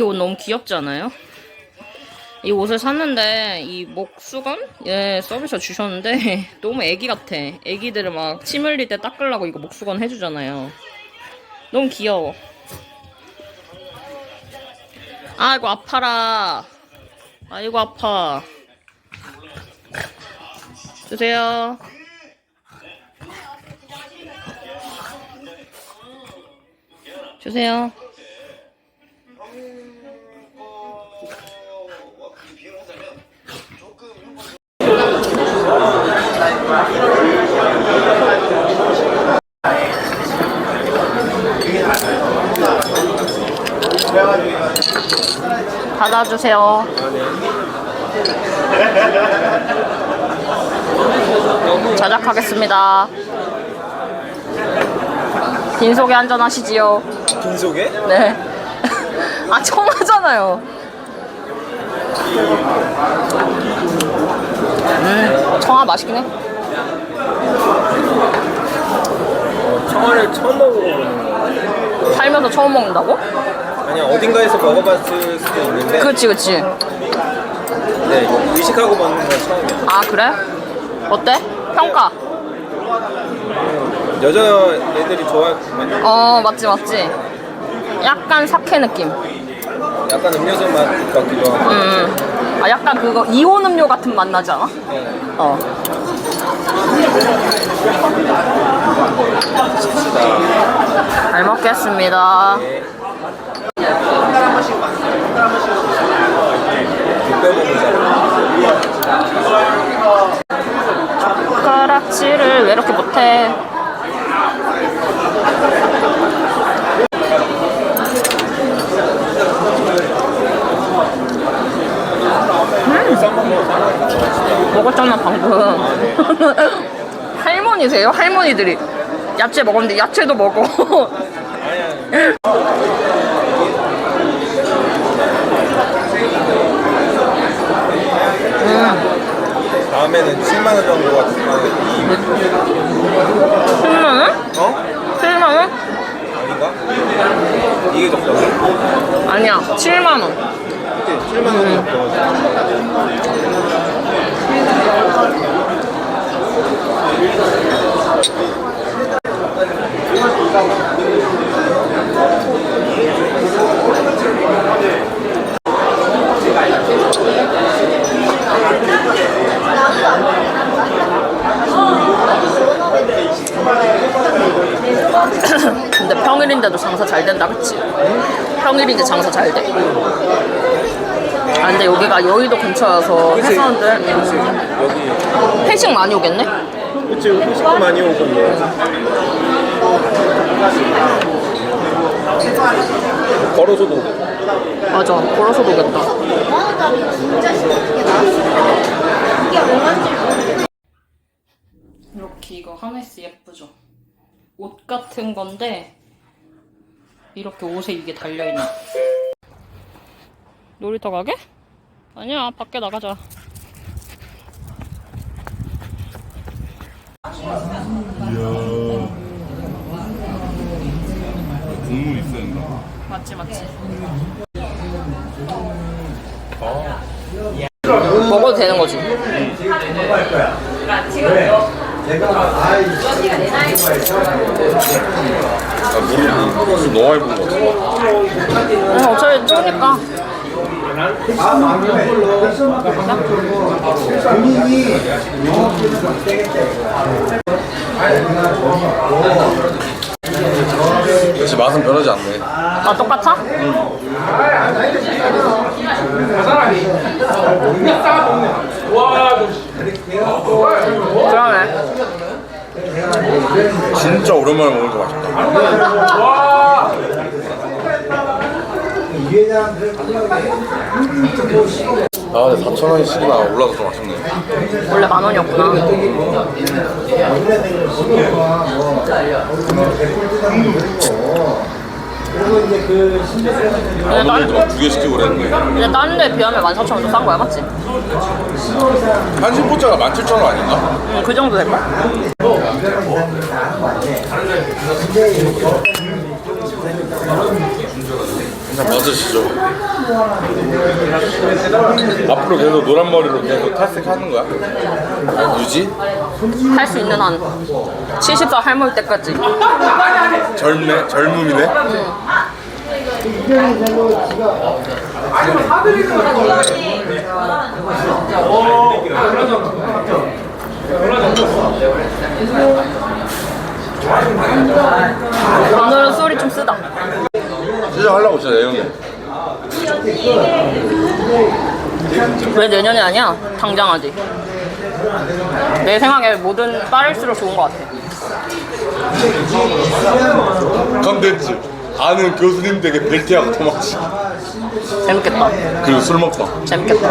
이렇게 옷 너무 귀엽지 않아요? 이 옷을 샀는데 이 목수건 예 서비스 주셨는데 너무 애기 같아. 애기들을 막 침 흘릴 때 닦으려고 이거 목수건 해주잖아요. 너무 귀여워. 아이고 아파라. 아이고 아파. 주세요. 주세요. 받아주세요. 자작하겠습니다. 빈속에 안전하시지요. 빈속에? 네. 아, 처음 하잖아요. 음, 청아 맛있긴 해. 청어를 처음 먹어보는 살면서 처음 먹는다고? 아니야 어딘가에서 먹어봤을 수도 있는데 그치, 그치. 네, 의식하고 먹는 건 처음이야 아, 그래? 어때? 평가. 여자 애들이 좋아할 만 어, 맞지, 맞지. 약간 사케 느낌. 약간 음료수 맛 같기도 하고 음. 아, 약간 그거 이온 음료 같은 맛 나지 않아? 어. 잘 먹겠습니다. 육배 먹으자 젓가락질을 왜 이렇게 못해? 음. 먹었잖아 방금. 할머니세요? 할머니들이 야채 먹었는데 야채도 먹어. 다음에는 7만 원 정도 같은 거 7만 원? 어? 7만 원? 아닌가? 이게 적당해? 아니야, 7만 원. 그치? 7만원 정도 근데 평일인데도 장사 잘 된다, 그치? 평일인데 장사 잘 돼. 아, 근데 여기가 여의도 근처여서 회사원들 음, 여기 회식 많이 오겠네? 그치 회식도 많이 오고 뭐 걸어서도 오고 맞아, 걸어서도 오겠다. 이렇게 이거 하네스 예쁘죠? 옷 같은 건데 이렇게 옷에 이게 달려있네. 놀이터 가게? 아니야, 밖에 나가자. 국물 있어야 된다. 맞지, 맞지. 먹어도 되는 거지. 아, 모르겠네. 무슨 너무 많이 본것 같아. 응, 어차피 쪼니까. 역시 맛은 변하지 않네. 아, 똑같아? 그러네. 진짜 오랜만에 먹으니까 맛있다. 아, 근데 4,000원씩이나 올라서 좀 아쉽네. 원래 만 원이었구나. 아, 오늘도 막두 개 시키고 그랬는데. 근데 다른 데 비하면 14,000원 더싼 거야, 맞지? 한신포차가 17,000원 아닌가? 응, 그 정도 될걸? 한잔 받으시죠. 앞으로 계속 노란 머리로 계속 탈색하는 거야? 유지? 할 수 있는 한 70살 할머니 때까지 젊네? 젊음이네? 오늘은 소리 좀 쓰다 시작하려고 진짜 내용이. 왜 내년이 아니야? 당장 하지 내 생각에 뭐든 빠를수록 좋은 것 같아 컨텐츠. 아는 교수님 댁에 벨트하고 도망치. 재밌겠다 그리고 술 먹방. 재밌겠다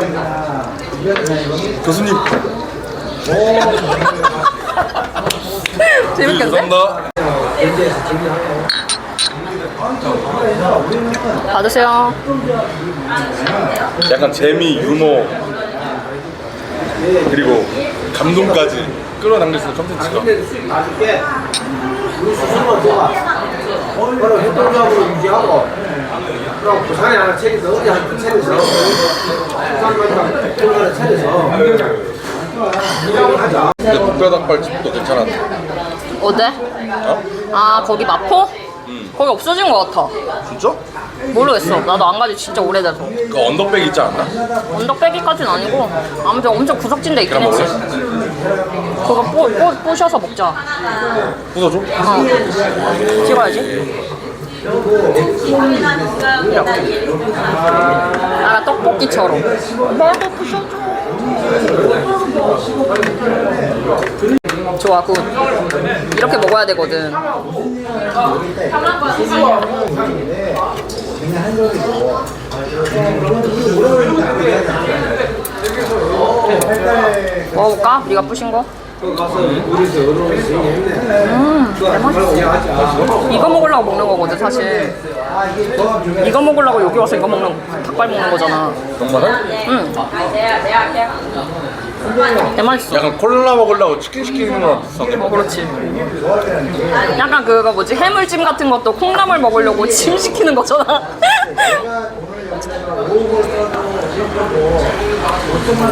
교수님. 재밌겠네? 감사합니다. 받으세요 약간 재미, 유머 그리고 감동까지 끌어당길 수 있는 컨텐츠가 바로 협동조합으로 유지하고 그럼 부산에 하나 차려서 어디 하나 차려서 부산만 협동조합을 차려서 하자 근데 국뼈닭발집도 괜찮았네 어때? 어? 아 거기 마포? 거기 없어진 것 같아 진짜? 모르겠어 나도 안 가지 진짜 오래돼서 그 언덕백 있지 않나? 언덕 빼기까지는 아니고 아무튼 엄청 구석진 데 있긴 그냥 했지 먹을래? 그거 뽀, 뽀, 뽀셔서 먹자 부숴줘? 어. 찍어야지 이렇게 아 떡볶이처럼 나도 부셔줘 좋아 굿 이렇게 먹어야 되거든 먹어볼까? 네가 부신 거? 음, 이거 먹으려고 먹는 거거든 사실 이거 먹으려고 여기 와서 이거 먹는 닭발 먹는 거잖아 정말? 응 대맛있어. 약간 콜라 먹으려고 치킨 시키는 거랑 비슷한데? 어 그렇지. 약간 그거 뭐지? 해물찜 같은 것도 콩나물 먹으려고 찜 시키는 거잖아.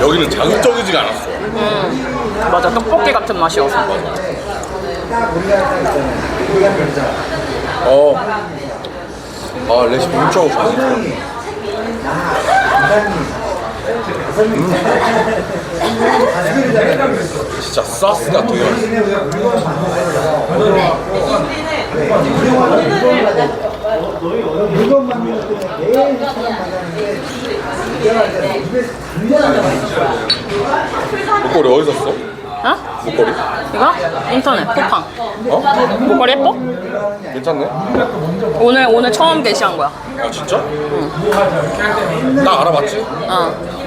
여기는 자극적이지가 않았어. 맞아. 떡볶이 같은 맛이어서. 어. 아 레시피 훔쳐오고 싶어 음. 진짜 되게 맛있어 목걸이 어디서 샀어? 어? 목걸이? 이거? 인터넷 쿠팡 어? 목걸이 예뻐? 괜찮네? 오늘 오늘 처음 게시한 거야 아 진짜? 응. 나 알아봤지? 어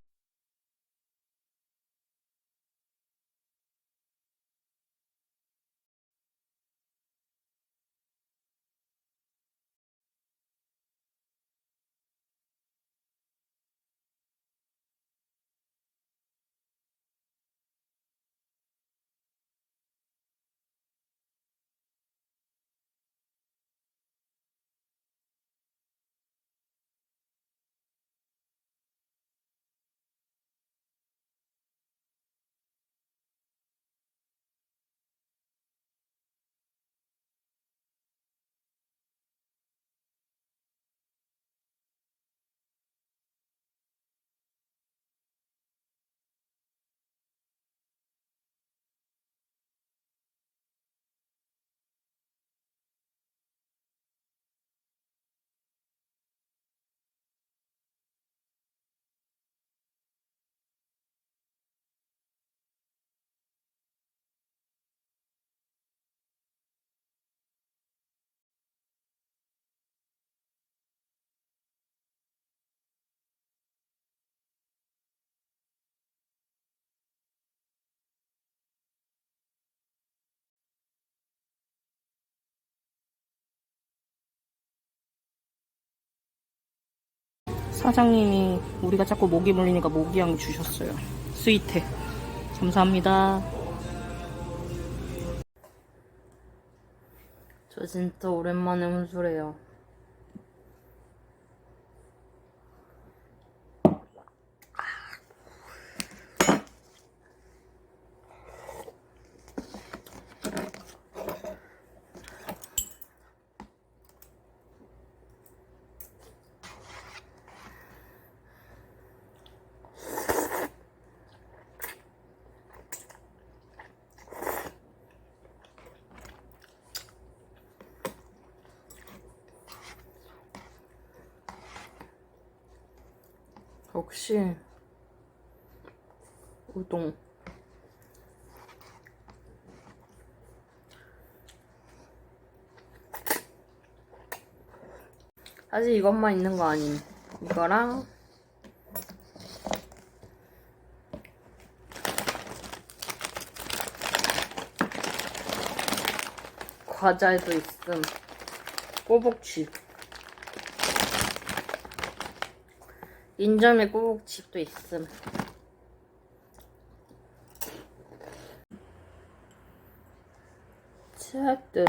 사장님이 우리가 자꾸 모기 물리니까 모기향 주셨어요. 스위트. 감사합니다. 저저 진짜 오랜만에 혼술해요. 역시 우동. 사실 이것만 있는 거 아님. 이거랑 과자도 있음. 꼬북칩. 인절미 꼬북칩도 있음. 책들.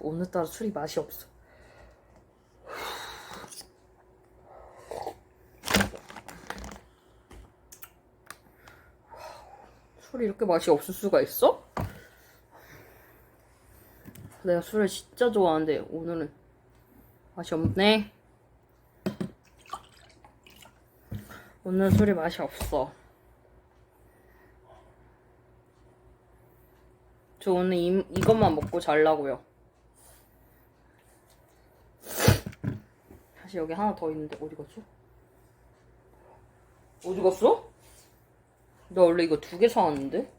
오늘따라 술이 맛이 없어. 술이 이렇게 맛이 없을 수가 있어? 내가 술을 진짜 좋아하는데 오늘은 맛이 없네. 오늘 술이 맛이 없어. 저 오늘 이, 이것만 먹고 잘라고요. 사실 여기 하나 더 있는데 어디 갔어? 어디 갔어? 나 원래 이거 두 개 사왔는데?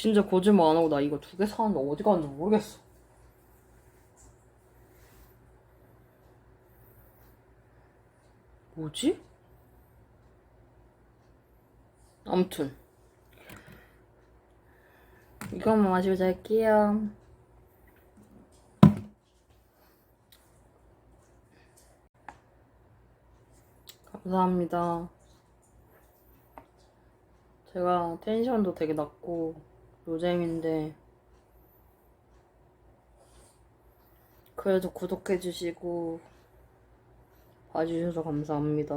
진짜 거짓말 안 하고 나 이거 두 개 사왔는데 어디 갔는지 모르겠어. 뭐지? 아무튼 이거만 마시고 잘게요. 감사합니다. 제가 텐션도 되게 낮고 노잼인데 그래도 구독해주시고 봐주셔서 감사합니다.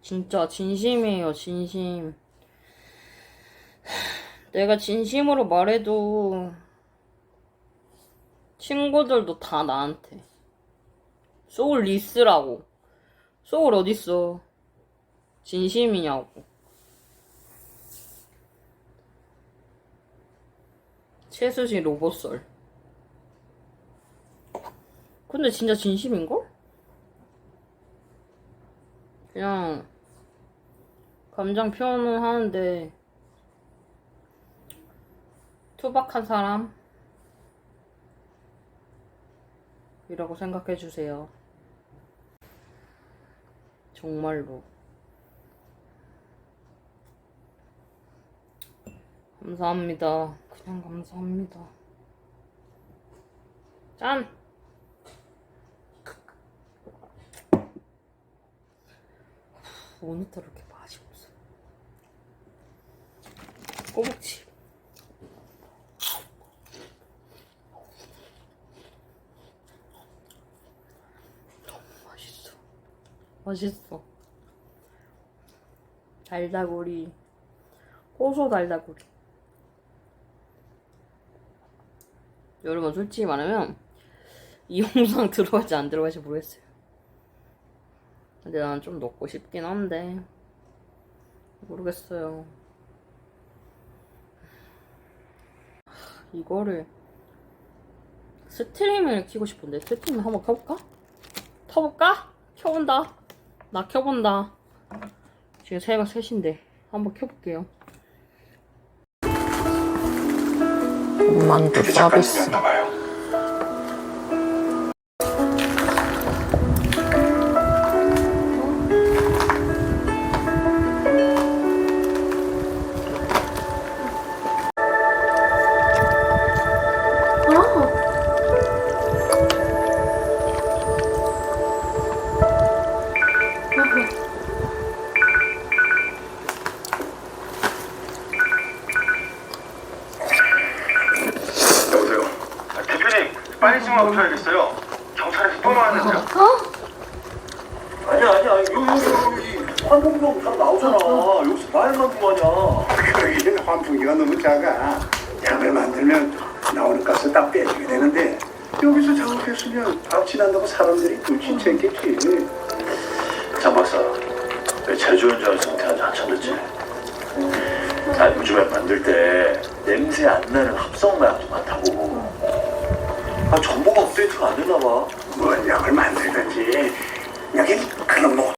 진짜 진심이에요, 진심. 내가 진심으로 말해도 친구들도 다 나한테 소울 리스라고 소울 어딨어 진심이냐고 최수진 로봇설 근데 진짜 진심인걸? 그냥 감정 표현은 하는데 투박한 사람 이라고 생각해 주세요. 정말로. 감사합니다. 그냥 감사합니다. 짠! 오늘따라 이렇게 맛이 없어. 꼬북치. 너무 맛있어. 맛있어. 달다구리. 고소 달다구리. 여러분 솔직히 말하면 이 영상 들어갈지 안 들어갈지 모르겠어요. 근데 난 좀 넣고 싶긴 한데 모르겠어요. 이거를 스트림을 키고 싶은데 스트림 한번 켜볼까? 켜볼까? 켜본다. 나 켜본다. 지금 새벽 3시인데 한번 켜볼게요. 만두 서비스. 여기서 작업했으면 박진한다고 사람들이 눈치챘겠지. 장 박사 왜 제조연장을 선택한 지 한참 됐지? 아 요즘에 만들 때 냄새 안 나는 합성 마약도 많다고 아 정보가 업데이트가 안 되나 봐뭔 약을 만들든지 여긴 그런 뭐